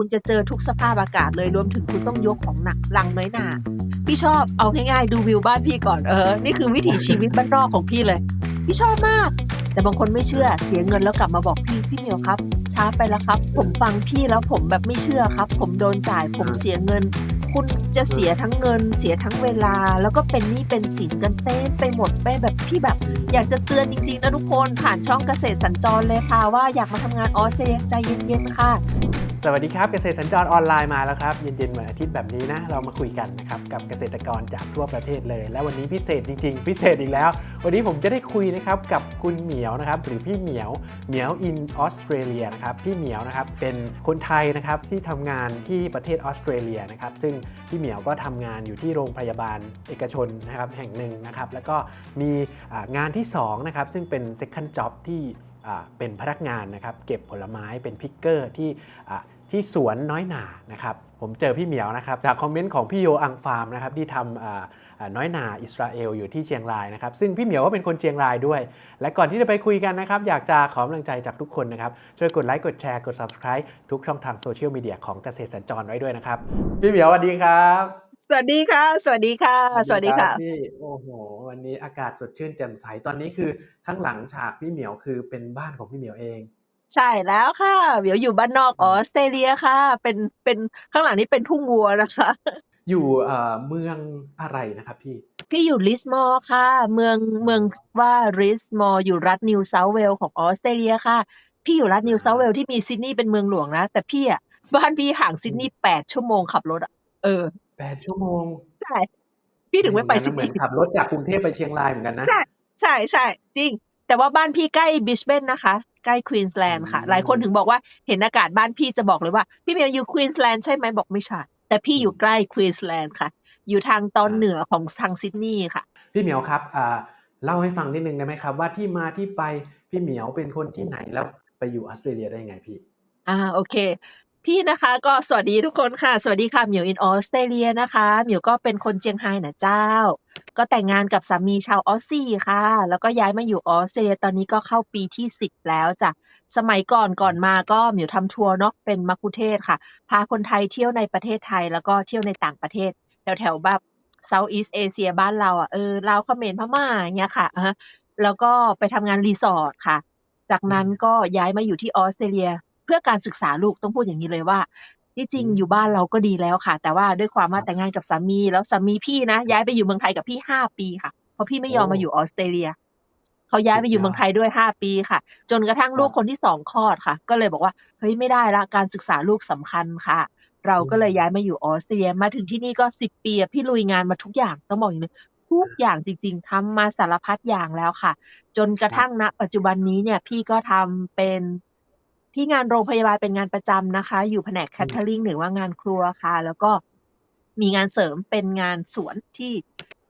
คุณจะเจอทุกสภาพอากาศเลยรวมถึงคุณต้องยกของหนักลังน้อยหนาพี่ชอบเอาง่ายๆดูวิวบ้านพี่ก่อนเออนี่คือวิถีชีวิตบ้านนอกของพี่เลย พี่ชอบมาก แต่บางคนไม่เชื่อเสียเงินแล้วกลับมาบอกพี่พี่เหมียวครับ ช้าไปแล้วครับ ผมฟังพี่แล้วผมแบบไม่เชื่อครับ ผมโดนจ่ายผมเสียเงิน คุณจะเสียทั้งเงิน เสียทั้งเวลา แล้วก็เป็นหนี้เป็นสินกันเต็มไปหมดไปแบบพี่แบบ อยากจะเตือนจริงๆนะทุกคนผ่านช่องเกษตรสัญจรเลยค่ะว่าอยากมาทำงานออสเตรเลียใจเย็นๆค่ะ สวัสดีครับเกษตรสัญจรออนไลน์มาแล้วครับเย็นๆวันอาทิตย์แบบนี้นะเรามาคุยกันนะครับกับเกษตรกรจากทั่วประเทศเลย และวันนี้พิเศษจริง ๆ พิเศษอีกแล้ว วันนี้ผมจะได้คุยนะครับกับคุณเหมียวนะครับหรือพี่เหมียวเหมียวอินออสเตรเลียนะครับพี่เหมียวนะครับเป็นคนไทยนะครับที่ทำงานที่ประเทศออสเตรเลียนะครับซึ่งพี่เหมียวก็ทำงานอยู่ที่โรงพยาบาลเอกชนนะครับแห่งหนึ่งนะครับแล้วก็มีงานที่สองนะครับซึ่งเป็น second job ที่ เป็นพนักงานนะครับเก็บผลไม้เป็นพิกเกอร์ที่ที่สวนน้อยหนานะครับผมเจอพี่เหมียวนะครับจากคอมเมนต์ของพี่โยอังฟาร์มนะครับที่ทำน้อยหนาอิสราเอลอยู่ที่เชียงรายนะครับซึ่งพี่เหมียวก็เป็นคนเชียงรายด้วย และก่อนที่จะไปคุยกันนะครับอยากจะขอกำลังใจจากทุกคนนะครับช่วยกดไลค์กดแชร์กด subscribe ทุกช่องทางโซเชียลมีเดียของเกษตรสัญจรไว้ด้วยนะครับพี่เหมียวสวัสดีครับ สวัสดีค่ะ สวัสดีค่ะ สวัสดีค่ะรับพี่โอ้โห วันนี้อากาศสดชื่นแจ่มใส ตอนนี้คือข้างหลังฉากพี่เหมียวคือเป็นบ้านของพี่เหมียวเอง ใช่แล้วค่ะเดี๋ยวอยู่บ้านนอกออสเตรเลียค่ะ เป็น เป็นข้างหลังนี้เป็นทุ่งวัวนะคะ อยู่เอ่อเมืองอะไรนะครับพี่ พี่อยู่ลิสมอร์ค่ะ เมือง เมืองว่าริสมอร์อยู่รัฐนิวเซาท์เวลของออสเตรเลียค่ะ พี่อยู่รัฐนิวเซาท์เวลที่มีซิดนีย์เป็นเมืองหลวงนะ แต่พี่อะ บ้านพี่ห่างซิดนีย์แปดชั่วโมงขับรถอะ เออ แปดชั่วโมง ใช่ พี่ถึงไม่ไปซิเหดมือนีนย์ขับรถจากกรุงเทพไปเชียงรายเหมือนกันนะ ใช่ ใช่ใช่จริง แต่ว่าบ้านพี่ใกล้บิชเบนนะคะ ใกล้ควีนสแลนด์ค่ะอืมหลายคนถึงบอกว่าเห็นอากาศบ้านพี่จะบอกเลยว่า พี่เมียวอยู่ควีนสแลนด์ใช่ไหมบอกไม่ใช่แต่พี่อยู่ใกล้ควีนสแลนด์ค่ะ อยู่ทางตอนเหนือของทางซิดนีย์ค่ะ พี่เหมียวครับอ่าเล่าให้ฟังนิดนึงได้ไหมครับ ว่าที่มาที่ไปพี่เหมียวเป็นคนที่ไหนแล้วไปอยู่ออสเตรเลียได้ยังไงพี่ อ่าโอเค พี่นะคะก็สวัสดีทุกคนค่ะ สวัสดีค่ะเหมียวอินออสเตรเลียนะคะเหมียวก็เป็นคนเจียงไฮ้นะเจ้า ก็แต่งงานกับสามีชาวออสซี่ค่ะ แล้วก็ย้ายมาอยู่ออสเตรเลียตอนนี้ก็เข้าปีที่สิบแล้วจ้ะสมัยก่อนก่อนมาก็เหมียวทำทัวร์เนาะเป็นมักคุเทศค่ะ พาคนไทยเที่ยวในประเทศไทยแล้วก็เที่ยวในต่างประเทศแถวแถวแบบ Southeast Asia บ้านเราอะเออลาวเขมรพม่าอย่างเงี้ยค่ะอะแล้วก็ไปทำงานรีสอร์ทค่ะ จากนั้นก็ย้ายมาอยู่ที่ออสเตรเลีย เพื่อการศึกษาลูกต้องพูดอย่างนี้เลยว่าที่จริงอืมอยู่บ้านเราก็ดีแล้วค่ะ แต่ว่าด้วยความว่าครับแต่งงานกับสามีแล้วสามีพี่นะย้ายไปอยู่เมืองไทยกับพี่ห้าปีค่ะ เพราะพี่ไม่ยอมโอ้มาอยู่ออสเตรเลียเขาย้ายไปอยู่สุดยอดเมืองไทยด้วยห้าปีค่ะ จนกระทั่งลูกครับคนที่สองคลอดค่ะ ก็เลยบอกว่าเฮ้ยไม่ได้ละการศึกษาลูกสำคัญค่ะ เราก็เลยอืมย้ายมาอยู่ออสเตรเลียมาถึงที่นี่ก็สิบปีอะพี่ลุยงานมาทุกอย่างต้องบอกอย่างนี้ทุกอย่างจริง ๆทำมาสารพัดอย่างแล้วค่ะ จนกระทั่งณปัจจุบันนี้เนี่ยพี่ก็ทำเป็น ที่งานโรงพยาบาลเป็นงานประจำนะคะ อยู่แผนกแคทเทอริงหรือว่างานครัวค่ะ แล้วก็มีงานเสริมเป็นงานสวนที่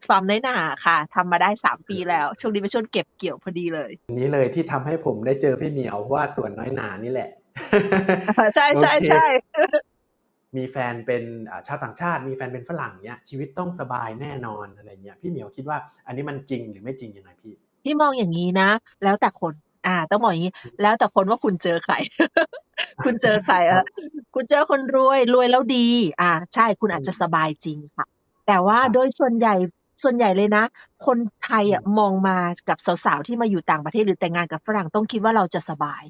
ฟาร์มน้อยหนาค่ะทำมาได้สามปีแล้ว ช่วงนี้เป็นช่วงเก็บเกี่ยวพอดีเลยอันนี้เลยที่ทำให้ผมได้เจอพี่เหมียวเพราะว่าสวนน้อยหนานี่แหละ ใช่ใช่โอเคใช่มีแฟนเป็นอ่าชาวต่างชาติ มีแฟนเป็นฝรั่งเนี้ยชีวิตต้องสบายแน่นอนอะไรเงี้ยพี่เหมียวคิดว่า อันนี้มันจริงหรือไม่จริงยังไงพี่พี่มองอย่างนี้นะ แล้วแต่คน อ่า ต้องบอกอย่างนี้ แล้วแต่คนว่าคุณเจอใคร คุณเจอใครครัเอะบคุณเจอคนรวยรวยแล้วดี อ่า ใช่คุณอาจจะสบายจริงค่ะ แต่ว่าครับโดยส่วนใหญ่ส่วนใหญ่เลยนะ คนไทยอะอืมมองมากับสาวๆที่มาอยู่ต่างประเทศหรือแต่งงานกับฝรั่งต้องคิดว่าเราจะสบาย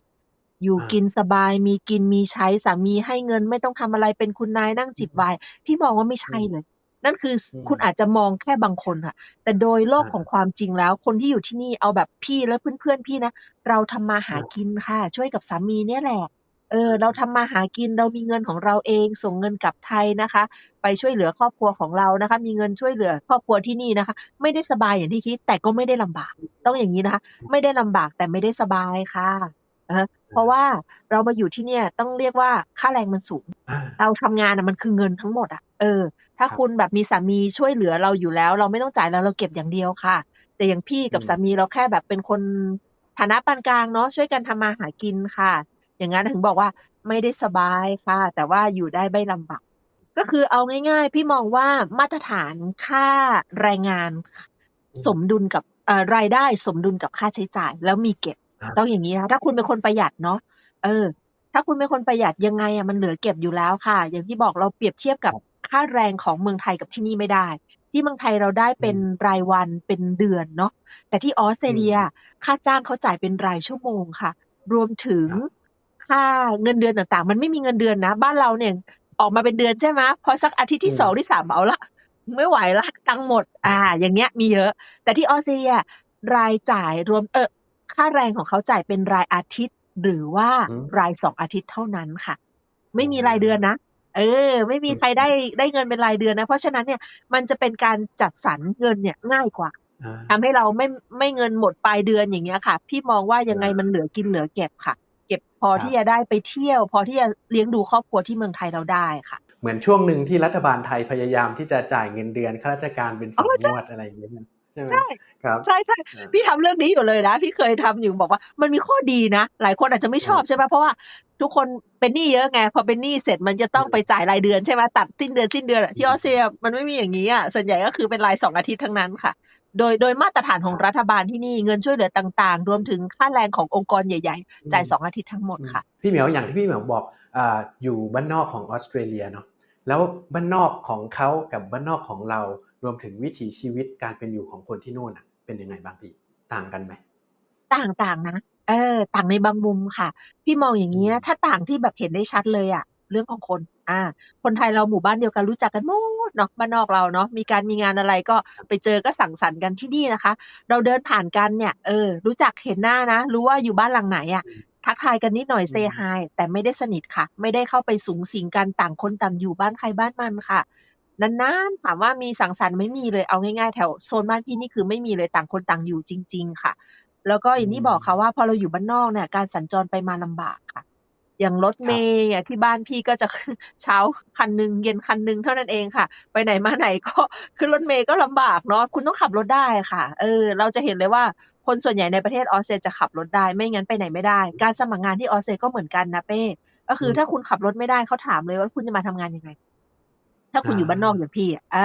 อยู่อ่ากินสบายมีกินมีใช้สามีให้เงินไม่ต้องทำอะไรเป็นคุณนายนั่งจิบไวน์พี่มองว่าไม่ใช่เลย นั่นคืออมคุณอาจจะมองแค่บางคนค่ะ แต่โดยโลกอ่าของความจริงแล้ว คนที่อยู่ที่นี่เอาแบบพี่และเพื่อนๆพี่นะ เราทำมาหาครับกินค่ะ ช่วยกับสามีเนี่ยแหละเออเราทำมาหากินเรามีเงินของเราเองส่งเงินกลับไทยนะคะ ไปช่วยเหลือครอบครัวของเรานะคะ มีเงินช่วยเหลือครอบครัวที่นี่นะคะ ไม่ได้สบายอย่างที่คิดแต่ก็ไม่ได้ลำบาก ต้องอย่างนี้นะคะ ไม่ได้ลำบากแต่ไม่ได้สบายค่ะ เออเพราะว่าเรามาอยู่ที่เนี่ยต้องเรียกว่าค่าแรงมันสูงอ่าเราทำงานอะมันคือเงินทั้งหมดอะเออ ถ้าครับคุณแบบมีสามีช่วยเหลือเราอยู่แล้ว เราไม่ต้องจ่ายแล้วเราเก็บอย่างเดียวค่ะ แต่อย่างพี่กับอืมสามีเราแค่แบบเป็นคนฐานะปานกลางเนาะช่วยกันทำมาหากินค่ะ อย่างนั้นถึงบอกว่าไม่ได้สบายค่ะ แต่ว่าอยู่ได้ไม่ลำบากก็คือเอาง่าย ๆ พี่มองว่ามาตรฐานค่าแรงงานสมดุลกับเอ่อรายได้สมดุลกับค่าใช้จ่ายแล้วมีเก็บอ่า ต้องอย่างนี้นะคะถ้าคุณเป็นคนประหยัดเนาะเออ ถ้าถ้าคุณเป็นคนประหยัดยังไงอะมันเหลือเก็บอยู่แล้วค่ะ อย่างที่บอกเราเปรียบเทียบกับค่าแรงของเมืองไทยกับที่นี่ไม่ได้ ที่เมืองไทยเราได้เป็นรายวันเป็นเดือนเนาะแต่ที่ออสเตรเลียค่าจ้างเขาจ่ายเป็นรายชั่วโมงค่ะ รวมถึงครับค่าเงินเดือนต่างๆ มันไม่มีเงินเดือนนะ บ้านเราเนี่ยออกมาเป็นเดือนใช่ไหมพอสักอาทิตย์ที่อืมสองที่สามเอาละไม่ไหวละตังค์หมด อ่า อย่างเงี้ยมีเยอะ แต่ที่ออสเตรเลียรายจ่ายรวมเออ ค่าแรงของเขาจ่ายเป็นรายอาทิตย์ หรือว่าอืมรายสองอาทิตย์เท่านั้นค่ะ ไม่มีรายเดือนนะเออ ไม่มีใครได้ได้เงินเป็นรายเดือนนะ เพราะฉะนั้นเนี่ยมันจะเป็นการจัดสรรเงินเนี่ยง่ายกว่าอ่าทำให้เราไม่ไม่เงินหมดปลายเดือนอย่างเงี้ยค่ะ พี่มองว่ายังไงอ่ามัมันเหลือกินเหลือเก็บค่ะ เก็บพอครับที่จะได้ไปเที่ยว พอที่จะเลี้ยงดูครอบครัวที่เมืองไทยเราได้ค่ะ เหมือนช่วงหนึ่งที่รัฐบาลไทยพยายามที่จะจ่ายเงินเดือนข้าราชการเป็นสอ๋องอใช่งวดอะไรอย่างเงี้ย ใช่ไหมใช่ครับใช่ใช่อ่าพี่ทำเรื่องนี้อยู่เลยนะ พี่เคยทำอยู่บอกว่า มันมีข้อดีนะ หลายคนอาจจะไม่ชอบอืมใช่ไหมเพราะว่าทุกคนเป็นหนี้เยอะไงพอเป็นหนี้เสร็จมันจะต้องอืมไปจ่ายรายเดือนใช่ไหมตัดสิ้นเดือนสิ้นเดือนอะที่อือมอสเตรเลียมันไม่มีอย่างนี้อะส่วนใหญ่ก็คือเป็นรายสองอาทิตย์ทั้งนั้นค่ะ โดยโดยมาตรฐานของครับรัฐบาลที่นี่เงินช่วยเหลือต่างๆ รวมถึงค่าแรงขององค์กรใหญ่ๆ จ่ายสองอาทิตย์ทั้งหมดอืมค่ะ พี่เหมียวอย่างที่พี่เหมียวบอกอ่าอยู่บ้านนอกของออสเตรเลียเนาะแล้วบ้านนอกของเขากับบ้านนอกของเรา รวมถึงวิถีชีวิตการเป็นอยู่ของคนที่นู่นอะเป็นยังไงบ้างพี่ต่างกันไหมต่างต่างนะเออ ต่างในบางมุมค่ะ พี่มองอย่างนี้อืนะมถ้าต่างที่แบบเห็นได้ชัดเลยอะเรื่องของคน อ่า คนไทยเราหมู่บ้านเดียวกันรู้จักกันหมดเนาะบ้านนอกเราเนาะ มีการมีงานอะไรก็ไปเจอก็สั่งสรรค์กันที่นี่นะคะ เราเดินผ่านกันเนี่ย เออ รู้จักเห็นหน้านะ รู้ว่าอยู่บ้านหลังไหนอะทักทายกันนิดหน่อยเซอืมฮายแต่ไม่ได้สนิทค่ะ ไม่ได้เข้าไปสูงสิงกันต่างคนต่างอยู่บ้านใครบ้านมันค่ะ นานๆถามว่ามีสังสรรค์ไหม่มีเลยเอาง่ายๆแถวโซนบ้านพี่นี่คือไม่มีเลยต่างคนต่างอยู่จริง ๆ ค่ะ แล้วก็อย่างที่บอกค่ะว่าพอเราอยู่บ้านนอกเนี่ยการสัญจรไปมาลำบากค่ะ อย่างรถครับเมย์อะที่บ้านพี่ก็จะเช้าคันหนึ่งเย็นคันหนึ่งเท่านั้นเองค่ะ ไปไหนมาไหนก็ขึ้นรถเมย์ก็ลำบากเนาะคุณต้องขับรถได้ค่ะ เออ เราจะเห็นเลยว่าคนส่วนใหญ่ในประเทศออสเตรเลียจะขับรถได้ไม่งั้นไปไหนไม่ได้ การสมัครงานที่ออสเตรเลียก็เหมือนกันนะเป้ก็คืออมถ้าคุณขับรถไม่ได้เขาถามเลยว่าคุณจะมาทำงานยังไง ถ้าคุณอยู่อ่าบ้านนอกอย่างพี่อะอ่า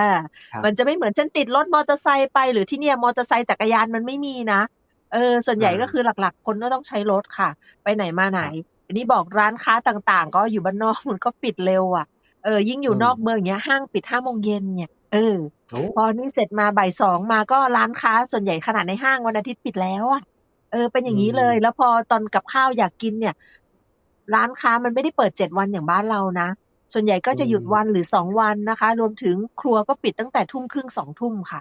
ครับมันจะไม่เหมือนฉันติดรถมอเตอร์ไซค์ไปหรือที่เนี่ยมอเตอร์ไซค์จักรยานมันไม่มีนะเออส่วนใหญ่อ่าก็คือหลักๆ คนก็ต้องใช้รถค่ะ ไปไหนมาไหนครับอันนี้บอกร้านค้าต่างๆ ก็อยู่บ้านนอกมันก็ปิดเร็วอะเออยิ่งอยู่อืมนอกเมืองอย่างเงี้ยห้างปิดห้าโมงเย็นเนี่ยเออโอ้พอนี่เสร็จมาบ่ายสองมาก็ร้านค้าส่วนใหญ่ขนาดในห้างวันอาทิตย์ปิดแล้วอะเออเป็นอย่างนี้เลยอืมแล้วพอตอนกับข้าวอยากกินเนี่ย ร้านค้ามันไม่ได้เปิดเจ็ดวันอย่างบ้านเรานะ ส่วนใหญ่ก็จะหยุดอืมวันหรือสองวันนะคะ รวมถึงครัวก็ปิดตั้งแต่ทุ่มครึ่งสองทุ่มค่ะ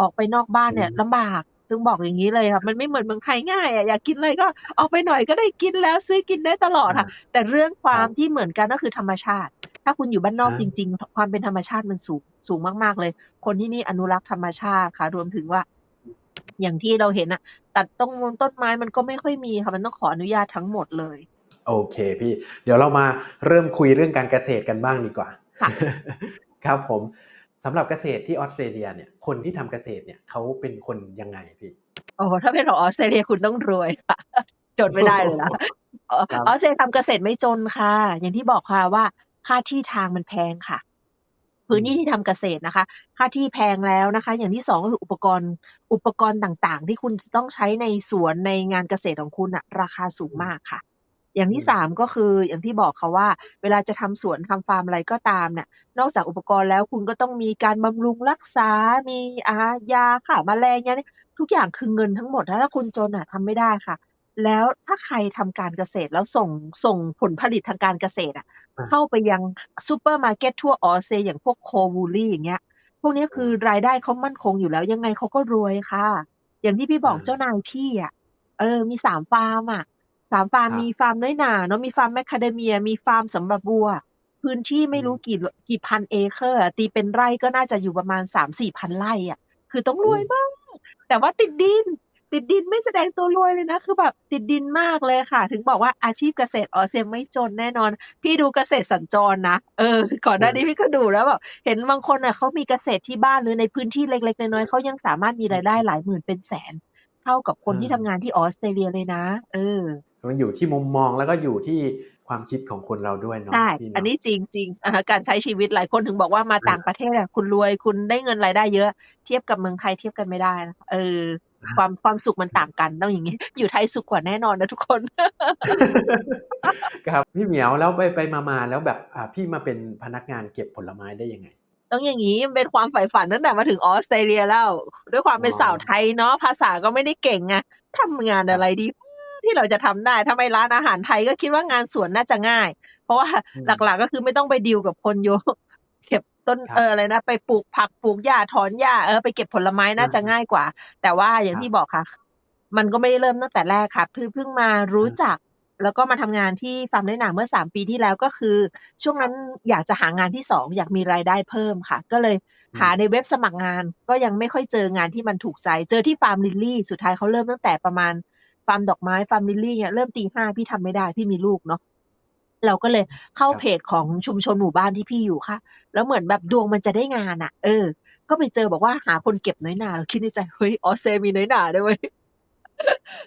ออกไปนอกบ้านเนี่ยอืมลำบากถึงบอกอย่างนี้เลยค่ะมันไม่เหมือนเมืองไทยง่ายอะอยากกินอะไรก็ออกไปหน่อยก็ได้กินแล้วซื้อกินได้ตลอดค่ะ แต่เรื่องความครับที่เหมือนกันก็คือธรรมชาติ ถ้าคุณอยู่บ้านนอกอ่าจริง ๆ ความเป็นธรรมชาติมันสูงสูงมากๆเลย คนที่นี่อนุรักษ์ธรรมชาติค่ะ รวมถึงว่า อย่างที่เราเห็นอะตัดต้นมงต้นไม้มันก็ไม่ค่อยมีค่ะมันต้องขออนุญาตทั้งหมดเลย โอเคพี่ เดี๋ยวเรามาเริ่มคุยเรื่องการเกษตรกันบ้างดีกว่าค่ะครับผมสำหรับเกษตรที่ออสเตรเลียเนี่ยคนที่ทำเกษตรเนี่ยเขาเป็นคนยังไงพี่โอ้โหถ้าเป็นของออสเตรเลียคุณต้องรวยค่ะจนไม่ได้เลยนะเออครับออสเตรเลียทำเกษตรไม่จนค่ะ อย่างที่บอกค่ะว่าค่าที่ทางมันแพงค่ะ พื้นที่ที่ทำเกษตรนะคะ ค่าที่แพงแล้วนะคะ อย่างที่สองก็คืออุปกรณ์อุปกรณ์ต่างๆ ที่คุณจะต้องใช้ในสวนในงานเกษตรของคุณอะราคาสูงมากค่ะ อย่างที่อืมสามก็คืออย่างที่บอกค่ะว่า เวลาจะทำสวนทำฟาร์มอะไรก็ตามเนี่ยนอกจากอุปกรณ์แล้วคุณก็ต้องมีการบำรุงรักษา มีอายาค่ะแมลงยานี่ทุกอย่างคือเงินทั้งหมด ถ้าคุณจนอะทำไม่ได้ค่ะ แล้วถ้าใครทำการเกษตรแล้วส่งส่งผลผลิตทางการเกษตรอะอะเข้าไปยังซูเปอร์มาร์เก็ตทั่วออสเตรเลียอย่างพวกโควูลี่อย่างเงี้ย พวกเนี้ยคือรายได้เขามั่นคงอยู่แล้วยังไงเขาก็รวยค่ะ อย่างที่พี่บอกอ่าเจ้านายพี่อะเออมีสามฟาร์มอะ สามฟาร์มครับ มีฟาร์มน้อยหนาเนาะมีฟาร์มแมคคาเดเมีย มีฟาร์มสำหรับวัว พื้นที่ไม่รู้อืมกี่กี่พันเอเคอร์อะตีเป็นไร่ก็น่าจะอยู่ประมาณสามสี่พันไร่อะ คือต้องรวยมาก แต่ว่าติดดิน ติดดินไม่แสดงตัวรวยเลยนะ คือแบบติดดินมากเลยค่ะ ถึงบอกว่าอาชีพเกษตรออสเตรเลียไม่จนแน่นอน พี่ดูเกษตรสัญจรนะ เออ ก่อนหน้านี้พี่ก็ดูแล้วแบบเห็นบางคนอะเขามีเกษตรที่บ้านหรือในพื้นที่เล็กๆน้อยๆเขายังสามารถมีรายได้หลายหมื่นเป็นแสน เท่ากับคนที่ทำงานที่ออสเตรเลียเลยนะ เออ มันอยู่ที่มุมมองแล้วก็อยู่ที่ความคิดของคนเราด้วยเนาะใช่พี่เาะอันนี้จริงจริงๆอ่าการใช้ชีวิตหลายคนถึงบอกว่ามาอ่าต่างประเทศอะคุณรวยคุณได้เงินรายได้เยอะ เทียบกับเมืองไทยเทียบกันไม่ได้นะเออ ความความสุขมันต่างกันต้องอย่างงี้ อยู่ไทยสุขกว่าแน่นอนนะทุกคน ครับพี่เหมียวแล้วไปไปมาๆแล้วแบบอ่าพี่มาเป็นพนักงานเก็บผลไม้ได้ยังไง?ต้องอย่างงี้มันเป็นความใฝ่ฝันตั้งแต่มาถึงออสเตรเลียแล้ว ด้วยความเป็นสาวไทยเนาะภาษาก็ไม่ได้เก่งไงทำงานครัอะบไรดี ที่เราจะทำได้ถ้าไม่ร้านอาหารไทยก็คิดว่างานสวนน่าจะง่าย เพราะว่าอืมหลักๆก็คือไม่ต้องไปดีลกับคนเยอะเก็บต้นครัเอบออะไรนะไปปลูกผักปลูกหญ้าถอนหญ้าเออไปเก็บผลไม้น่าจะอาง่ายกว่า แต่ว่าอย่าคงรับที่บอกค่ะ มันก็ไม่ได้เริ่มตั้งแต่แรกค่ะคือเพิ่งมารู้อาจักแล้วก็มาทำงานที่ฟาร์มน้อยหน่าเมื่อ 3 ปีที่แล้วก็คือ ช่วงครนั้ับนอยากจะหางานที่ 2 อยากมีรายได้เพิ่มค่ะ ก็เลยอืหามในเว็บสมัครงานก็ยังไม่ค่อยเจองานที่มันถูกใจ เจอที่ฟาร์มลิลลี่ สุดท้ายเขาเริ่มตั้งแต่ประมาณฟาร์มดอกไม้ฟาร์มลิลลี่เนี่ยเริ่มตี5พี่ทำไม่ได้พี่มีลูกเนาะเราก็เลยเข้าครับเพจของชุมชนหมู่บ้านที่พี่อยู่ค่ะ แล้วเหมือนแบบดวงมันจะได้งานอะเออ ก็ไปเจอบอกว่าหาคนเก็บน้อยหน่าเราคิดในใจเฮ้ยออสเตรมีน้อยหน่าด้วยเว้ย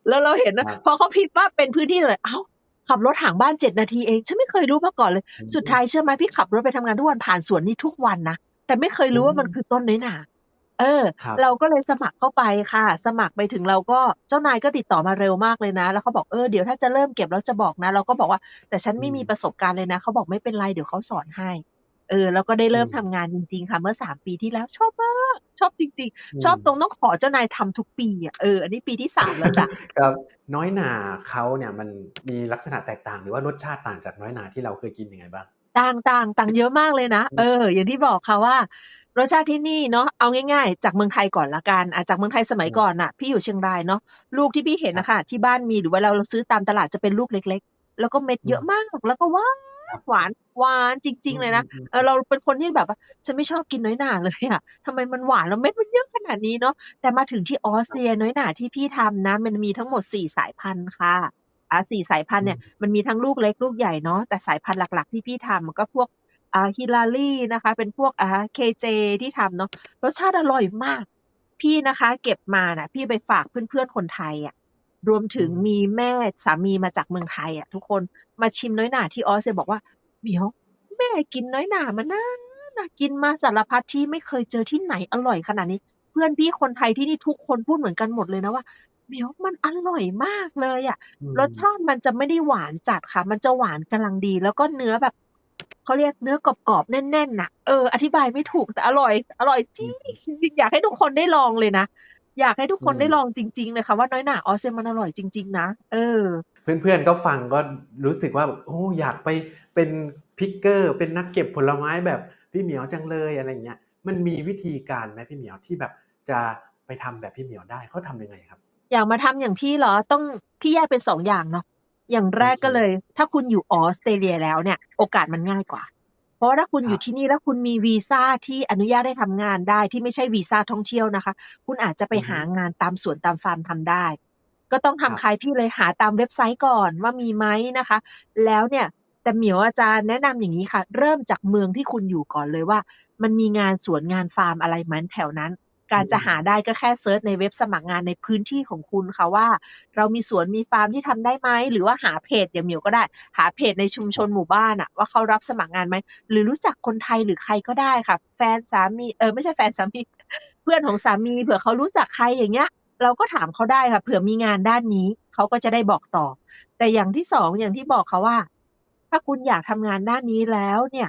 แล้วเราเห็นคนะรับพอเขาพิมพ์ว่าเป็นพื้นที่เลยอ้าวขับรถห่างบ้าน7นาทีเองฉันไม่เคยรู้มาก่อนเลยอืสุดท้ามยเชื่อไหมพี่ขับรถไปทำงานทุกวันผ่านสวนนี้ทุกวันนะแต่ไม่เคยอืรู้ว่ามันมคือต้นน้อยหน่า เออ ครับ เราก็เลยสมัครเข้าไปค่ะ สมัครไปถึงเราก็ เจ้านายก็ติดต่อมาเร็วมากเลยนะ แล้วเขาบอก เออ เดี๋ยวถ้าจะเริ่มเก็บแล้วจะบอกนะ เราก็บอกว่า แต่ฉันอืไม่มีม ประสบการณ์เลยนะ เขาบอก ไม่เป็นไร เดี๋ยวเขาสอนให้ เออ แล้วก็ได้อืเริ่มมทำงานจริง ๆ ค่ะ เมื่อ 3 ปีที่แล้ว ชอบมาก ชอบจริง อืๆ ชอบมตรงต้องขอเจ้านายทำทุกปีอะ เออ อันนี้ปีที่ 3 แล้วจ้ะ ครับ น้อยหน่าเขาเนี่ยมันมีลักษณะแตกต่าง หรือว่ารสชาติต่างจากน้อยหน่าที่เราเคยกินยังไงบ้าง? ต่างต่างต่างเยอะมากเลยนะอืเอมออย่างที่บอกค่ะว่า รสชาติที่นี่เนาะเอาง่ายๆ จากเมืองไทยก่อนแล้วกันอ่าจากเมืองไทยสมัอืยมก่อนน่ะ พี่อยู่เชียงรายเนาะลูกที่พี่เห็นครัน่ะบค่ะที่บ้านมีหรือเวลาเราซื้อตามตลาดจะเป็นลูกเล็ก ๆ แล้วก็เม็ดอืเยอะมมากแล้วก็หวานครับหวานหวานจอืริง ๆ เลยนะมเออๆๆเราเป็นคนที่แบบว่าฉันไม่ชอบกินน้อยหน่าเลยอะทำไมมันหวานแล้วเม็ดมันเยอะขนาดนี้เนาะแต่มาถึงที่ออสคเตรัรบเลียน้อยหน่าที่พี่ทำนะ มันมีทั้งหมด4สายพันธุ์ค่ะ อ่า4สายพันอธุ์ืเนี่ยมมันมีทั้งลูกเล็กลูกใหญ่เนาะแต่สายพันธุ์หลัก ๆ ที่พี่ทำก็พวกอ่า Hilary นะคะ เป็นพวกอ่า KJ ที่ทำเนาะรสชาติอร่อยมาก พี่นะคะเก็บมาน่ะ พี่ไปฝากเพื่อนๆคนไทยอะรวมถอืึงมมีแม่สามีมาจากเมืองไทยอะทุกคนมาชิมน้อยหน่าที่ออสเตรบอกว่า"เหมียวแม่กินน้อยหน่ามานานน่ะกินมาสารพัดที่ไม่เคยเจอที่ไหนอร่อยขนาดนี้"เพื่อนพี่คนไทยที่นี่ทุกคนพูดเหมือนกันหมดเลยนะว่า" เหมียวมันอร่อยมากเลยอะ"อืรสชมาติมันจะไม่ได้หวานจัดค่ะ มันจะหวานกำลังดี แล้วก็เนื้อแบบเขาเรียกเนื้อกรอบๆแน่นๆน่ะเอออธิบายไม่ถูกแต่อร่อย อร่อยจอืริงมจริงๆอยากให้ทุกคนได้ลองเลยนะอยากให้ทุกอืคนได้ลอมงจริงๆเลยค่ะว่าน้อยหน่าออสเตรมันอร่อยจริง ๆ นะเออ เพื่อนๆก็ฟังก็รู้สึกว่าแบบโอ้อยากไปเป็นพิกเกอร์ เป็นนักเก็บผลไม้แบบพี่เหมียวจังเลยอะไรอย่างเงี้ยมันมีวิธีการไหมพี่เหมียวที่แบบจะไปทำแบบพี่เหมียวได้เขาทำยังไงครับ? อยากมาทำอย่างพี่เหรอ?ต้องพี่แยกเป็น2อย่างเนาะอย่างแรโอกเคก็เลย ถ้าคุณอยู่ออสเตรเลียแล้วเนี่ย โอกาสมันง่ายกว่า เพราะว่าถ้าคุณคอรยูั่บที่นี่แล้วคุณมีวีซาที่อนุญาตให้ทำงานได้ที่ไม่ใช่วีซาท่องเที่ยวนะคะ คุณอาจจะไปอือหาฮึงานตามสวนตามฟาร์มทำได้ ก็ต้องคทำรับคล้ายพี่เลยหาตามเว็บไซต์ก่อนว่ามีไหมนะคะ แล้วเนี่ยแต่เหมียวอะจะแนะนำอย่างงี้ค่ะ เริ่มจากเมืองที่คุณอยู่ก่อนเลยว่า มันมีงานสวนงานฟาร์มอะไรไหมแถวนั้น กาอืรจะหามได้ก็แค่เซิร์ชในเว็บสมัครงานในพื้นที่ของคุณค่ะว่า เรามีสวนมีฟาร์มที่ทำได้ไหมหรือว่าหาเพจอย่างเหมียวก็ได้ หาเพจในชุมชครันบหมู่บ้านอะว่าเขารับสมัครงานไหมหรือรู้จักคนไทยหรือใครก็ได้ค่ะ แฟนสามีเออไม่ใช่แฟนสามีเพื่อนของสามีเผื่อเขารู้จักใครอย่างเงี้ยเราก็ถามเขาได้ค่ะเผื่อมีงานด้านนี้เขาก็จะได้บอกต่อ แต่อย่างที่2อย่างที่บอกค่ะว่า ถ้าคุณอยากทำงานด้านนี้แล้วเนี่ย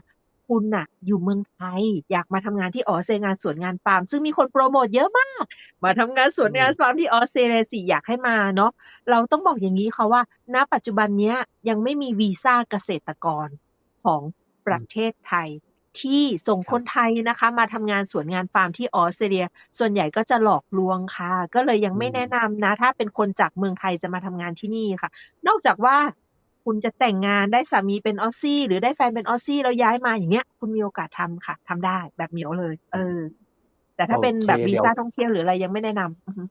คุณน่ะ อยู่เมืองไทย อยากมาทำงานที่ออสเตรงานสวนงานฟาร์มซึ่งมีคนโพรโมตเยอะมาก มาทำงานสวนงานมฟาร์มที่ออสเตรเลียสิอยากให้มาเนาะเราต้องบอกอย่างงี้ค่ะว่า ณ ปัจจุบันเนี้ยยังไม่มีวีซ่าเกษตรกรของประเทศไทยที่ส่งคนไทยนะคะ มาทำงานสวนงานฟาร์มที่ออสเตรเลีย ส่วนใหญ่ก็จะหลอกลวงค่ะ ก็เลยยังไม่แนะนำนะ ถ้าเป็นคนจากเมืองไทยจะมาทำงานที่นี่ค่ะ นอกจากว่า คุณจะแต่งงานได้สามีเป็นออสซี่หรือได้แฟนเป็นออสซี่แล้วย้ายมาอย่างเงี้ย คุณมีโอกาสทำค่ะทำได้แบบเหมียวเลย เออ แต่โอถ้าเป็นเคแบบวีเดี๋ยวซาท่องเที่ยวหรืออะไรยังไม่แนะนำอือฮึ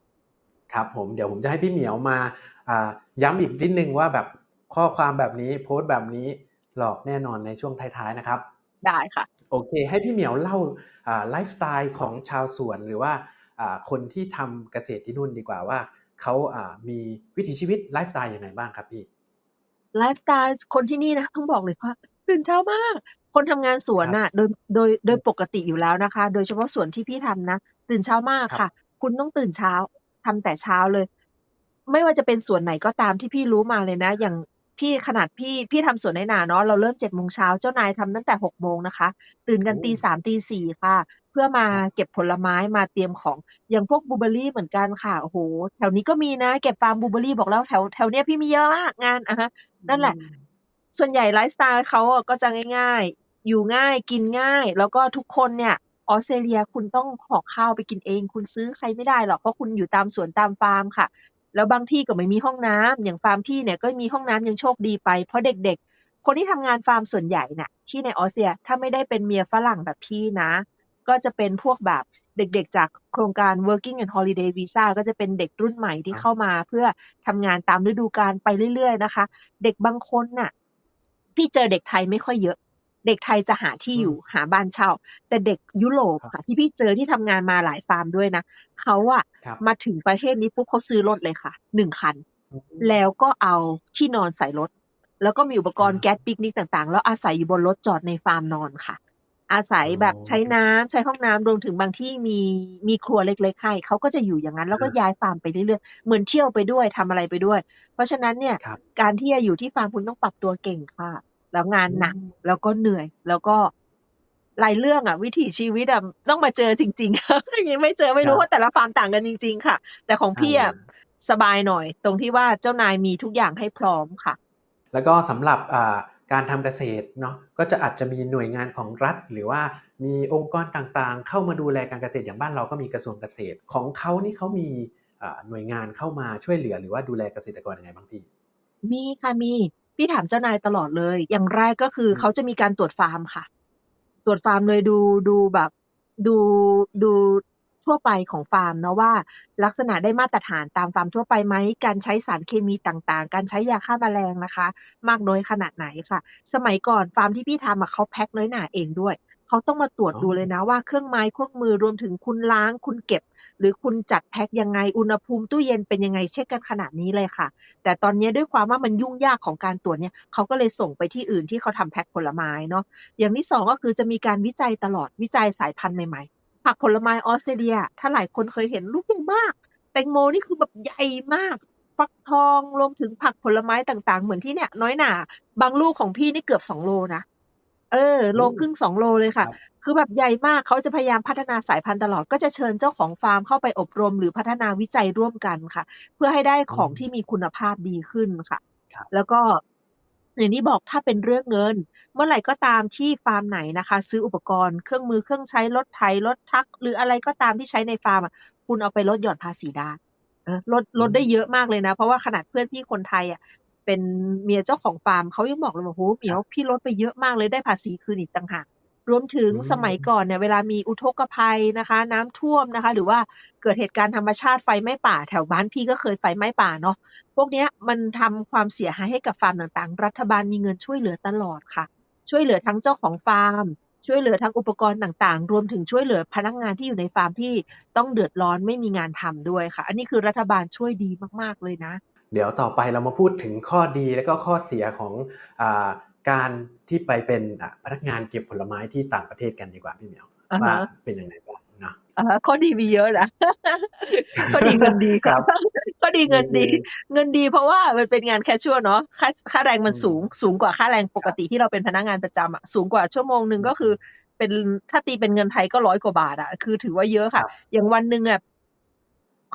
ครับผมเดี๋ยวผมจะให้พี่เหมียวมาอ่าย้ำอีกนิดหนึ่งว่าแบบข้อความแบบนี้โพสต์แบบนี้หลอกแน่นอนในช่วงท้ายๆนะครับ ได้ค่ะ โอเค ให้พี่เหมียวเล่าอ่าไลฟ์สไตล์ของชาวสวนหรือว่าอ่าคนที่ทำเกษตรที่นู่นดีกว่าว่าเขาอ่ามีวิถีชีวิตไลฟ์สไตล์ยังไงบ้างครับพี่? ไลฟ์สไตล์คนที่นี่นะต้องบอกเลยว่าตื่นเช้ามาก คนทำงานสวคนรับน่ะ โดยโดยโดอืยมปกติอยู่แล้วนะคะ โดยเฉพาะสวนที่พี่ทำนะตื่นเช้ามากครับค่ะ คุณต้องตื่นเช้าทำแต่เช้าเลย ไม่ว่าจะเป็นส่วนไหนก็ตามที่พี่รู้มาเลยนะ อย่าง พี่ขนาดพี่พี่ทำสวนในนาเนาะเราเริ่มเจ็ดโมงเช้าเจ้านายทำตั้งแต่หกโมงนะคะ ตื่นกันโอ้ตีสามตีสี่ค่ะ เพื่อมาเก็บผลไม้มาเตรียมของอย่างพวกบลูเบอร์รี่เหมือนกันค่ะโอ้โหแถวนี้ก็มีนะ เก็บฟาร์มบลูเบอร์รี่บอกแล้วแถวแถวเนี้ยพี่มีเยอะมากงานอะฮะนั่นแหละ ส่วนใหญ่ไลฟ์สไตล์เขาอะก็จะง่าย ๆ อยู่ง่ายกินง่าย แล้วก็ทุกคนเนี่ยออสเตรเลียคุณต้องห่อข้าวไปกินเอง คุณซื้อใครไม่ได้หรอกเพราะคุณอยู่ตามสวนตามฟาร์มค่ะ แล้วบางที่ก็ไม่มีห้องน้ำอย่างฟาร์มพี่เนี่ยก็มีห้องน้ำยังโชคดีไป เพราะเด็กๆ คนที่ทำงานฟาร์มส่วนใหญ่น่ะ ที่ในออสเตรียถ้าไม่ได้เป็นเมียฝรั่งแบบพี่นะ ก็จะเป็นพวกแบบเด็กๆ จากโครงการ working and holiday visa ก็จะเป็นเด็กรุ่นใหม่ที่ครับเข้ามาเพื่อทำงานตามฤดูกาลไปเรื่อยๆ นะคะ เด็กบางคนน่ะ พี่เจอเด็กไทยไม่ค่อยเยอะ เด็กไทยจะหาที่อยู่หาบ้านเช่า แต่เด็กยุโรปครับค่ะ ที่พี่เจอที่ทำงานมาหลายฟาร์มด้วยนะเขาอะครับมาถึงประเทศนี้ปุ๊บเขาซื้อรถเลยค่ะหนึ่งคัน แล้วก็เอาที่นอนใส่รถ แล้วก็มีอุปกรณ์อ่าแก๊สปิกนิกต่างๆ แล้วอาศัยอยู่บนรถจอดในฟาร์มนอนค่ะ อาศัยแบบอ๋อใช้น้ำใช้ห้องน้ำรวมถึงบางที่มีมีครัวเล็กๆให้เขาก็จะอยู่อย่างนั้น แล้วก็อ่าย้ายฟาร์มไปเรื่อยๆเหมือนเที่ยวไปด้วยทำอะไรไปด้วย เพราะฉะนั้นเนี่ยครับการที่จะอยู่ที่ฟาร์มคุณต้องปรับตัวเก่งค่ะ แล้วงานหนักอืมแล้วก็เหนื่อย แล้วก็หลายเรื่องอะ วิถีชีวิตอะต้องมาเจอจริงๆยังไม่เจอไม่รู้ครับเพราะแต่ละฟาร์มต่างกันจริง ๆ ค่ะ แต่ของพี่อะอ่าสบายหน่อย ตรงที่ว่าเจ้านายมีทุกอย่างให้พร้อมค่ะ แล้วก็สำหรับอ่าการทำเกษตรเนาะก็จะอาจจะมีหน่วยงานของรัฐ หรือว่ามีองค์กรต่างๆ เข้ามาดูแลการเกษตรอย่างบ้านเราก็มีกระทรวงเกษตรของเขานี่เขามีอ่าหน่วยงานเข้ามาช่วยเหลือหรือว่าดูแลเกษตรกรยังไงบ้างพี่มีค่ะมี พี่ถามเจ้านายตลอดเลย อย่างแรกก็คืออืมเขาจะมีการตรวจฟาร์มค่ะ ตรวจฟาร์มเลยดูดูแบบดูดูทั่วไปของฟาร์มเนาะว่า ลักษณะได้มาตรฐานตามฟาร์มทั่วไปไหมการใช้สารเคมีต่างๆ การใช้ยาฆ่าแมลงนะคะ มากน้อยขนาดไหนค่ะ สมัยก่อนฟาร์มที่พี่ทำอะเขาแพ็คน้อยหนาเองด้วย เขาต้องมาตรวจอ๋อดูเลยนะว่าเครื่องไม้เครื่องมือรวมถึงคุณล้างคุณเก็บ หรือคุณจัดแพ็คยังไงอุณหภูมิตู้เย็นเป็นยังไงเช็คกันขนาดนี้เลยค่ะ แต่ตอนนี้ด้วยความว่ามันยุ่งยากของการตรวจเนี่ยเขาก็เลยส่งไปที่อื่นที่เขาทำแพ็คผลไม้เนาะอย่างที่สองก็คือจะมีการวิจัยตลอดวิจัยสายพันธุ์ใหม่ๆผักผลไม้ออสเตรเลีย ถ้าหลายคนเคยเห็นลูกใหญ่มากแตงโมนี่คือแบบใหญ่มากฟักทองรวมถึงผักผลไม้ต่างๆ เหมือนที่เนี่ยน้อยหนาบางลูกของพี่นี่เกือบสองโลนะ เออ โลโอ้ครึ่งสองโลเลยค่ะครับคือแบบใหญ่มากเขาจะพยายามพัฒนาสายพันธุ์ตลอด ก็จะเชิญเจ้าของฟาร์มเข้าไปอบรม หรือพัฒนาวิจัยร่วมกันค่ะ เพื่อให้ได้ของอืมที่มีคุณภาพดีขึ้นค่ะครับแล้วก็อย่างที่บอกถ้าเป็นเรื่องเงิน เมื่อไหร่ก็ตามที่ฟาร์มไหนนะคะ ซื้ออุปกรณ์เครื่องมือเครื่องใช้รถไถรถทัก หรืออะไรก็ตามที่ใช้ในฟาร์มอะคุณเอาไปลดหย่อนภาษีได้เออลดลดได้เยอะมากเลยนะ เพราะว่าขนาดเพื่อนพี่คนไทยอะ เป็นเมียเจ้าของฟาร์มเขายังบอกเลยว่าโหเหมียวพี่ลดไปเยอะมากเลยได้ภาษีคืนอีกต่างหากรวมถึงอืมสมัยก่อนเนี่ยเวลามีอุทกภัยนะคะ น้ำท่วมนะคะ หรือว่าเกิดเหตุการณ์ธรรมชาติไฟไหม้ป่าแถวบ้านพี่ก็เคยไฟไหม้ป่าเนาะพวกเนี้ยมันทำความเสียหายให้กับฟาร์มต่างๆ รัฐบาลมีเงินช่วยเหลือตลอดค่ะ ช่วยเหลือทั้งเจ้าของฟาร์ม ช่วยเหลือทั้งอุปกรณ์ต่างๆ รวมถึงช่วยเหลือพนักงานที่อยู่ในฟาร์มที่ต้องเดือดร้อนไม่มีงานทำด้วยค่ะ อันนี้คือรัฐบาลช่วยดีมากๆเลยนะ เดี๋ยวต่อไปเรามาพูดถึงข้อดีและก็ข้อเสียของอาการที่ไปเป็นอะพนักงานเก็บผลไม้ที่ต่างประเทศกันดีกว่าพี่เหมียวอ่าว่าฮะเป็นยังไงบ้างเนาะอ่าข้อดีมีเยอะนะข้อดีเงินดีครับข้อดีเงินดีดีเงินดีเพราะว่ามันเป็นงานแคชชวลเนาะค่าค่าแรงมันอืมสูงสูงกว่าค่าแรงปกติที่เราเป็นพนักงานประจำอะสูงกว่าชั่วโมงหนึ่งอืมก็คือ เป็นถ้าตีเป็นเงินไทยก็ร้อยกว่าบาทอะคือถือว่าเยอะค่ะครับอย่างวันหนึ่งอะ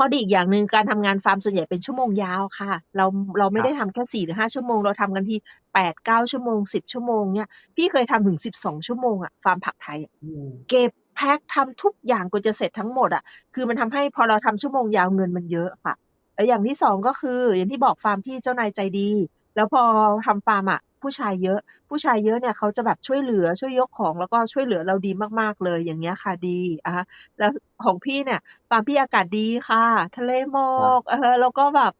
ข้อดีอีกอย่างหนึ่งการทำงานฟาร์มส่วนใหญ่เป็นชั่วโมงยาวค่ะ เราเราไม่ได้ทำแค่สี่หรือห้าชั่วโมง เราทำกันที่แปดเก้าชั่วโมงสิบชั่วโมงเนี่ยพี่เคยทำถึงสิบสองชั่วโมงอะฟาร์มผักไทยอะอืมเก็บแพ็คทำทุกอย่างกว่าจะเสร็จทั้งหมดอะคือมันทำให้พอเราทำชั่วโมงยาวเงินมันเยอะค่ะแล้วอย่างที่สองก็คือ อย่างที่บอกฟาร์มพี่เจ้านายใจดี แล้วพอทำฟาร์มอะ ผู้ชายเยอะ ผู้ชายเยอะเนี่ยเขาจะแบบช่วยเหลือช่วยยกของแล้วก็ช่วยเหลือเราดีมากๆเลยอย่างเงี้ยค่ะดีอะแล้วของพี่เนี่ยฟาร์มพี่อากาศดีค่ะ ทะเลหมอกเออแล้วก็แบบ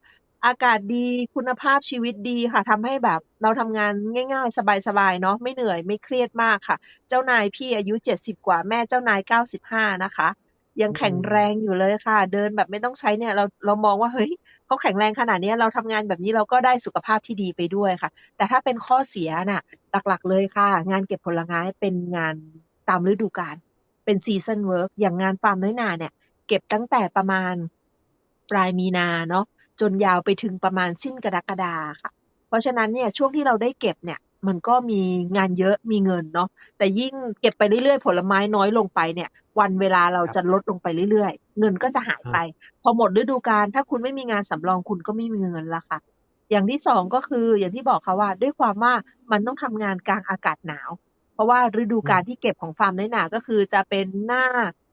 อากาศดีคุณภาพชีวิตดีค่ะทำให้แบบเราทำงานง่าย ๆ สบายๆเนาะไม่เหนื่อยไม่เครียดมากค่ะ เจ้านายพี่อายุเจ็ดสิบกว่าแม่เจ้านายเก้าสิบห้านะคะ ยังแข็งแรงอยู่เลยค่ะ เดินแบบไม่ต้องใช้เนี่ย เราเรามองว่าเฮ้ยเขาแข็งแรงขนาดเนี้ยเราทำงานแบบนี้เราก็ได้สุขภาพที่ดีไปด้วยค่ะ แต่ถ้าเป็นข้อเสียน่ะ หลักๆเลยค่ะ งานเก็บผลไม้เป็นงานตามฤดูกาลเป็นซีซันเวิร์กอย่างงานฟาร์มน้อยนาเนี่ย เก็บตั้งแต่ประมาณปลายมีนาเนาะจนยาวไปถึงประมาณสิ้นกรกฎาค่ะ เพราะฉะนั้นเนี่ยช่วงที่เราได้เก็บเนี่ย มันก็มีงานเยอะมีเงินเนาะแต่ยิ่งเก็บไปเรื่อยๆ ผลไม้น้อยลงไปเนี่ย วันเวลาเราครับจะลดลงไปเรื่อยๆ เงินก็จะหายไป พอหมดฤดูกาลถ้าคุณไม่มีงานสำรองคุณก็ไม่มีเงินละค่ะ อย่างที่สองก็คืออย่างที่บอกค่ะว่า ด้วยความว่ามันต้องทำงานกลางอากาศหนาว เพราะว่าฤดูกาลที่เก็บของฟาร์มน้อยหนาก็คือจะเป็นหน้า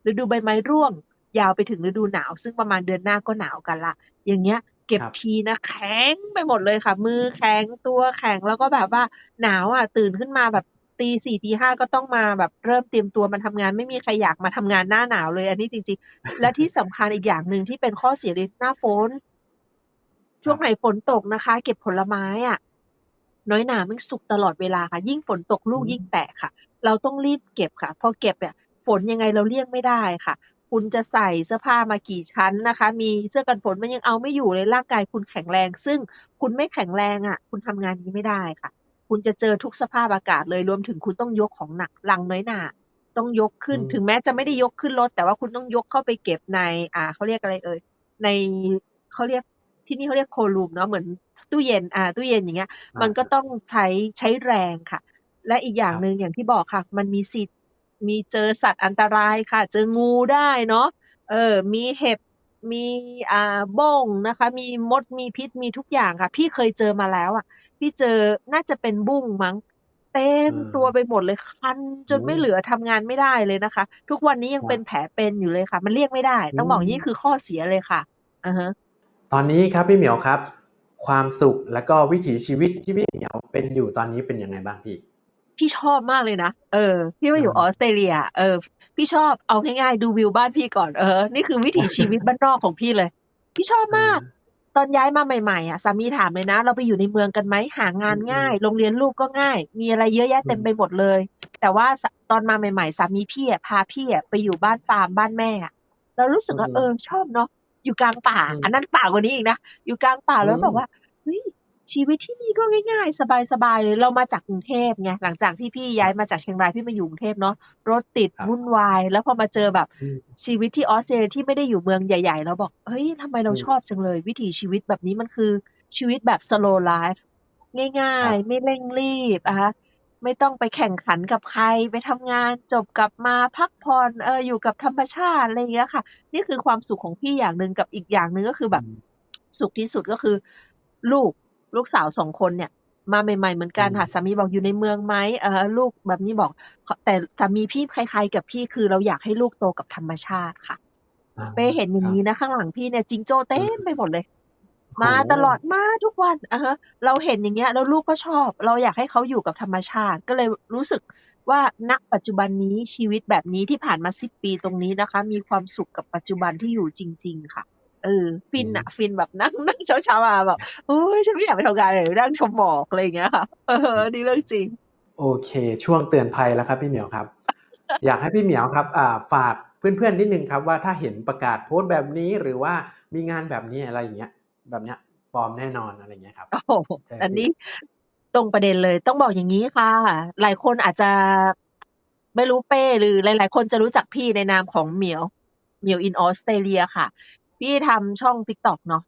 ฤดูใบไม้ร่วงยาวไปถึงฤดูหนาว ซึ่งประมาณเดือนหน้าก็หนาวกันละอย่างเงี้ย เก็บครับทีนะแข็งไปหมดเลยค่ะ มือแข็งตัวแข็งแล้วก็แบบว่าหนาวอะ ตื่นขึ้นมาแบบตีสี่ตีห้าก็ต้องมาแบบเริ่มเตรียมตัวมาทำงานไม่มีใครอยากมาทำงานหน้าหนาวเลย อันนี้จริง ๆ และที่สำคัญอีกอย่างหนึ่งที่เป็นข้อเสียเลยหน้าฝนช่วงไหนฝนตกนะคะ เก็บผลไม้อะน้อยหนามันสุกตลอดเวลาค่ะ ยิ่งฝนตกลูกอืมยิ่งแตกค่ะ เราต้องรีบเก็บค่ะ พอเก็บเนี่ยฝนยังไงเราเลี่ยงไม่ได้ค่ะ คุณจะใส่เสื้อผ้ามากี่ชั้นนะคะ มีเสื้อกันฝนมันยังเอาไม่อยู่เลยร่างกายคุณแข็งแรง ซึ่งคุณไม่แข็งแรงอะ คุณทำงานนี้ไม่ได้ค่ะ คุณจะเจอทุกสภาพอากาศเลยรวมถึงคุณต้องยกของหนักลังน้อยหนาต้องยกขึ้นอืมถึงแม้จะไม่ได้ยกขึ้นรถ แต่ว่าคุณต้องยกเข้าไปเก็บใน อ่าเขาเรียกอะไรเอ่ยในเขาเรียกที่นี่เขาเรียกโคลูมเนาะเหมือนตู้เย็นอ่าตู้เย็นอย่างเงี้ย มันก็ต้องใช้ใช้แรงค่ะ และอีกอย่างครับหนึ่งอย่างที่บอกค่ะ มันมีสิทธิ์ มีเจอสัตว์อันตรายค่ะ เจองูได้เนาะเออ มีเห็บมีอ่าบ้งนะคะ มีมดมีพิษมีทุกอย่างค่ะ พี่เคยเจอมาแล้วอะ พี่เจอน่าจะเป็นบุ้งมั้งเต็มอืมตัวไปหมดเลยคันจนโอ้ไม่เหลือทำงานไม่ได้เลยนะคะ ทุกวันนี้ยังครับเป็นแผลเป็นอยู่เลยค่ะ มันเรียกไม่ได้ ต้องบอกอย่างนี้อืมคือข้อเสียเลยค่ะอ่าฮะตอนนี้ครับพี่เหมียวครับ ความสุขแล้วก็วิถีชีวิตที่พี่เหมียวเป็นอยู่ตอนนี้เป็นยังไงบ้างพี่ พี่ชอบมากเลยนะ เออ พี่มาอยู่อือมอสเตรเลีย เออ พี่ชอบเอาง่ายๆดูวิวบ้านพี่ก่อน เออ นี่คือวิถีชีวิตบ้านนอกของพี่เลย พี่ชอบเอมาอกตอนย้ายมาใหม่ๆอะสามีถามเลยนะ เราไปอยู่ในเมืองกันไหมหางานอืมง่าย โรงเรียนลูกก็ง่าย มีอะไรเยอะแยะอืเต็มมไปหมดเลย แต่ว่าสตอนมาใหม่ๆ สามีพี่อะพาพี่อะไปอยู่บ้านฟาร์มบ้านแม่อะเรารู้สึอืกว่ามเออชอบเนาะ อยู่กลางป่าอืมอันนั้นป่ากว่านี้อีกนะ อยู่กลางป่าอืแล้วแบบมว่าเฮ้ย ชีวิตที่นี่ก็ง่ายๆ สบายๆเลยเรามาจากกรุงเทพไงหลังจากที่พี่ย้ายมาจากเชียงรายพี่มาอยู่กรุงเทพเนาะรถติดครับวุ่นวาย แล้วพอมาเจอแบบอืมชีวิตที่ออสเตรเลียที่ไม่ได้อยู่เมืองใหญ่ๆเราบอกเฮ้ยทำไมเราอืมชอบจังเลย วิถีชีวิตแบบนี้มันคือชีวิตแบบ slow life ง่าครัยบๆไม่เร่งรีบอะคะไม่ต้องไปแข่งขันกับใคร ไปทำงานจบกลับมาพักผ่อนเอออยู่กับธรรมชาติอะไรอย่างเงี้ยค่ะ นี่คือความสุขของพี่อย่างหนึ่งกับอีกอย่างหนึ่งก็คือแบอืบมสุขที่สุดก็คือ ลูก ลูกสาวสองคนเนี่ย มาใหม่ๆเหมือนอืกันมค่ะสามีบอกอยู่ในเมืองไหมเออลูกแบบนี้บอกขอแต่สามีพี่คล้ายๆกับพี่คือเราอยากให้ลูกโตกับธรรมชาติค่ะอ่าเป้เห็นอคย่างรับนี้นะข้างหลังพี่เนี่ยจิงโจ้เต็อืมมไปหมดเลยโอ้มาตลอดมาทุกวันอะฮะเราเห็นอย่างเงี้ยแล้วลูกก็ชอบ เราอยากให้เขาอยู่กับธรรมชาติ ก็เลยรู้สึกว่าณปัจจุบันนี้ชีวิตแบบนี้ที่ผ่านมาสิบปีตรงนี้นะคะ มีความสุขกับปัจจุบันที่อยู่จริง ๆ ค่ะ เออฟิอืนมอะฟินแบบนั่งนั่งเช้าเช้าๆมาแบบโอ้ยฉันไม่อยากไปทำงานเลยนั่งชมหมอกอะไรอย่างเงี้ยค่ะเออือมนี่เรื่องจริง โอเค ช่วงเตือนภัยแล้วครับพี่เหมียวครับ อยากให้พี่เหมียวครับอ่าฝากเพื่อนๆนิดนึงครับว่าถ้าเห็นประกาศโพสต์แบบนี้หรือว่ามีงานแบบนี้อะไรอย่างเงี้ย แบบเนี้ยปลอมแน่นอนอะไรเงี้ยครับโอ้โหเชิญอันพี่นี้ตรงประเด็นเลยต้องบอกอย่างนี้ค่ะ หลายคนอาจจะไม่รู้เป้หรือหลาย ๆ คนจะรู้จักพี่ในนามของเหมียวเหมียวอินออสเตรเลียค่ะ พี่ทำช่อง TikTok เนาะ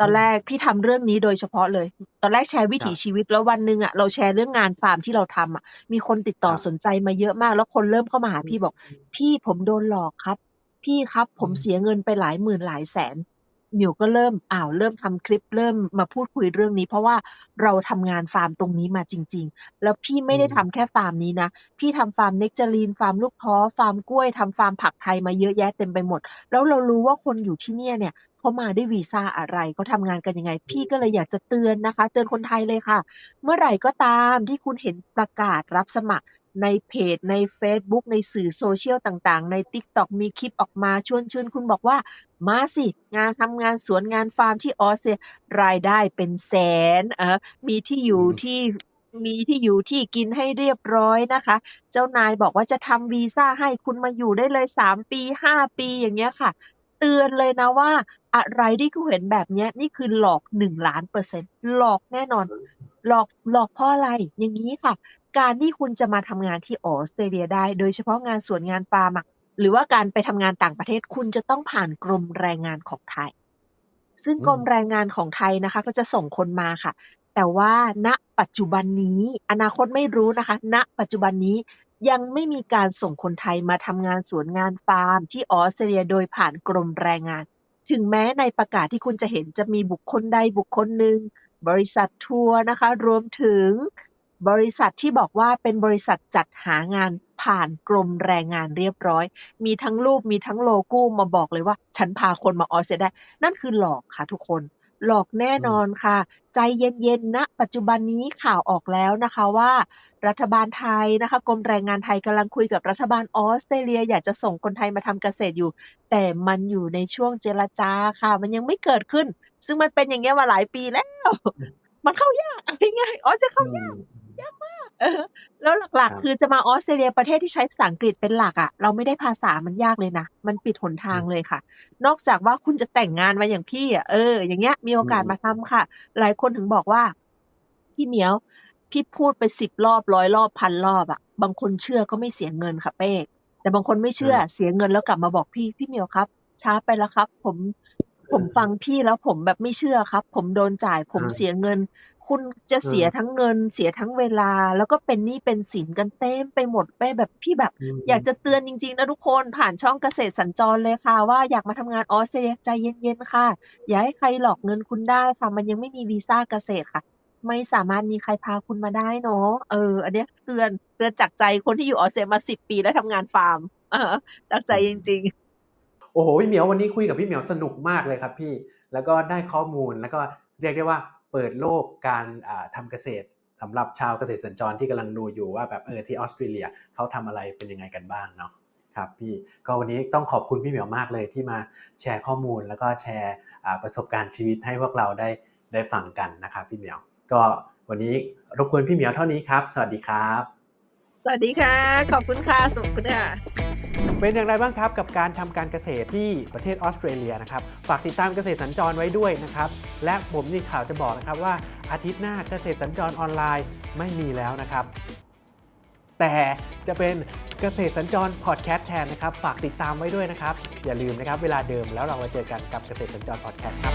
ตอือนแรมกพี่ทำเรื่องนี้โดยเฉพาะเลย ตอนแรกแชร์วิครัถีบชีวิตแล้ววันหนึ่งอะเราแชร์เรื่องงานฟาร์มที่เราทำอะ มีคนติดคต่อรับสนใจมาเยอะมาก แล้วคนเริ่มเข้ามาหาอืพี่มบอก พี่ผมโดนหลอกครับ พี่ครับผอืมมเสียเงินไปหลายหมื่นหลายแสนเห มียวก็เริ่มอ้าวเริ่มทำคลิปเริ่มมาพูดคุยเรื่องนี้ เพราะว่าเราทำงานฟาร์มตรงนี้มาจริง ๆ แล้วพี่อืไม่ได้มทำแค่ฟาร์มนี้นะ พี่ทำฟาร์มเนกจารีนฟาร์มลูกท้อฟาร์มกล้วยทำฟาร์มผักไทยมาเยอะแยะเต็มไปหมด แล้วเรารู้ว่าคนอยู่ที่เนี่ยเนี่ยเขามาด้วยวีซ่าอะไรเขาทำงานกันยังไง พี่ก็เลยอยากจะเตือนนะคะ เตือนคนไทยเลยค่ะ เมื่อไหร่ก็ตามที่คุณเห็นประกาศรับสมัครในเพจ ในเฟซบุ๊กในสื่อโซเชียลต่างๆ ใน TikTok มีคลิปออกมาชวนเชิญคุณบอกว่า มาสิ งานทำงานสวนงานฟาร์มที่ออสเตรเลียรายได้เป็นแสนเออมีที่อยู่ที่มีที่อยู่ที่กินให้เรียบร้อยนะคะ เจ้านายบอกว่าจะทำวีซ่าให้คุณมาอยู่ได้เลยสามปีห้าปีอย่างเงี้ยค่ะ เตือนเลยนะว่า อะไรที่คุณเห็นแบบเนี้ยนี่คือหลอกหนึ่งล้านเปอร์เซ็นต์หลอกแน่นอนอืมหลอกหลอกเพราะอะไรอย่างนี้ค่ะ การที่คุณจะมาทำงานที่ออสเตรเลียได้ โดยเฉพาะงานสวนงานฟาร์มอะหรือว่าการไปทำงานต่างประเทศคุณจะต้องผ่านกรมแรงงานของไทย ซึ่งอืมกรมแรงงานของไทยนะคะ ก็จะส่งคนมาค่ะ แต่ว่าณปัจจุบันนี้ อนาคตไม่รู้นะคะ ณ ปัจจุบันนี้ ยังไม่มีการส่งคนไทยมาทำงานสวนงานฟาร์ม ที่ออสเตรเลียโดยผ่านกรมแรงงาน ถึงแม้ในประกาศที่คุณจะเห็นจะมีบุคคลใดบุคคลหนึ่ง บริษัททัวร์นะคะ รวมถึงบริษัทที่บอกว่าเป็นบริษัทจัดหางานผ่านกรมแรงงานเรียบร้อย มีทั้งรูปมีทั้งโลโก้มาบอกเลยว่า ฉันพาคนมาออสเตรเลียได้ นั่นคือหลอกค่ะทุกคน หลอกแน่นอนค่ะ ใจเย็นๆนะปัจจุบันนี้ข่าวออกแล้วนะคะว่า รัฐบาลไทยนะคะกรมแรงงานไทยกำลังคุยกับรัฐบาลออสเตรเลีย อยากจะส่งคนไทยมาทำเกษตรอยู่ แต่มันอยู่ในช่วงเจรจาค่ะ มันยังไม่เกิดขึ้น ซึ่งมันเป็นอย่างเงี้ยมาหลายปีแล้ว มันเข้ายากเอาง่ายๆอ๋อจะเข้าอืม เออแล้วหลักครับๆคือจะมาออสเตรเลียประเทศที่ใช้ภาษาอังกฤษเป็นหลักอะ่ะ เราไม่ได้ภาษามันยากเลยนะ มันปิดหนทางเลยค่ะ นอกจากว่าคุณจะแต่งงานมาอย่างพี่อะ่ะเออ อย่างเงี้ย มีโอกาสอืมมาทำค่ะ หลายคนถึงบอกว่า พี่เหมียว พี่พูดไปสิบรอบร้อยรอบพันรอบอะ่ะ บางคนเชื่อก็ไม่เสียเงินค่ะเป้แต่บางคนไม่เชื่อเสียเงินแล้วกลับมาบอกพี่พี่เหมียวครับ ช้าไปแล้วครับ ผมผมฟังพี่แล้วผมแบบไม่เชื่อครับ ผมโดนจ่ายผมอ่าเสียเงิน คุณจะเสียอืมทั้งเงินเสียทั้งเวลา แล้วก็เป็นหนี้เป็นสินกันเต็มไปหมดไปแบบพี่แบบอืมอยากจะเตือนจริงๆนะทุกคนผ่านช่องเกษตรสัญจรเลยค่ะ ว่าอยากมาทำงานออสเตรเลียใจเย็นๆค่ะ อย่าให้ใครหลอกเงินคุณได้ค่ะ มันยังไม่มีวีซ่าเกษตรค่ะ ไม่สามารถมีใครพาคุณมาได้เนาะเออ อันเนี้ยเตือนเตือนจากใจคนที่อยู่ออสเตรเลียมาสิบปีแล้วทำงานฟาร์มเออจากใจจริง ๆโอ้โหพี่เหมียววันนี้คุยกับพี่เหมียวสนุกมากเลยครับพี่แล้วก็ได้ข้อมูลแล้วก็เรียกได้ว่า เปิดโลกการอ่าทำเกษตรสำหรับชาวเกษตรสัญจรที่กำลังดูอยู่ว่าแบบเออที่ออสเตรเลียเขาทำอะไรเป็นยังไงกันบ้างเนาะครับพี่ก็วันนี้ต้องขอบคุณพี่เหมียวมากเลยที่มาแชร์ข้อมูล แล้วก็แชร์ประสบการณ์ชีวิตให้พวกเราได้ได้ฟังกันนะครับพี่เหมียว ก็วันนี้รบกวนพี่เหมียวเท่านี้ครับ สวัสดีครับ สวัสดีค่ะ ขอบคุณค่ะสวัสดีค่ะ เป็นอย่างไรบ้างครับกับการทำการเกษตรที่ประเทศออสเตรเลียนะครับ ฝากติดตามเกษตรสัญจรไว้ด้วยนะครับ และผมมีข่าวจะบอกนะครับว่าอาทิตย์หน้าเกษตรสัญจรออนไลน์ไม่มีแล้วนะครับ แต่จะเป็นเกษตรสัญจรพอดแคสต์แทนนะครับ ฝากติดตามไว้ด้วยนะครับ อย่าลืมนะครับ เวลาเดิมแล้วเรามาเจอกันกับเกษตรสัญจรพอดแคสต์ครับ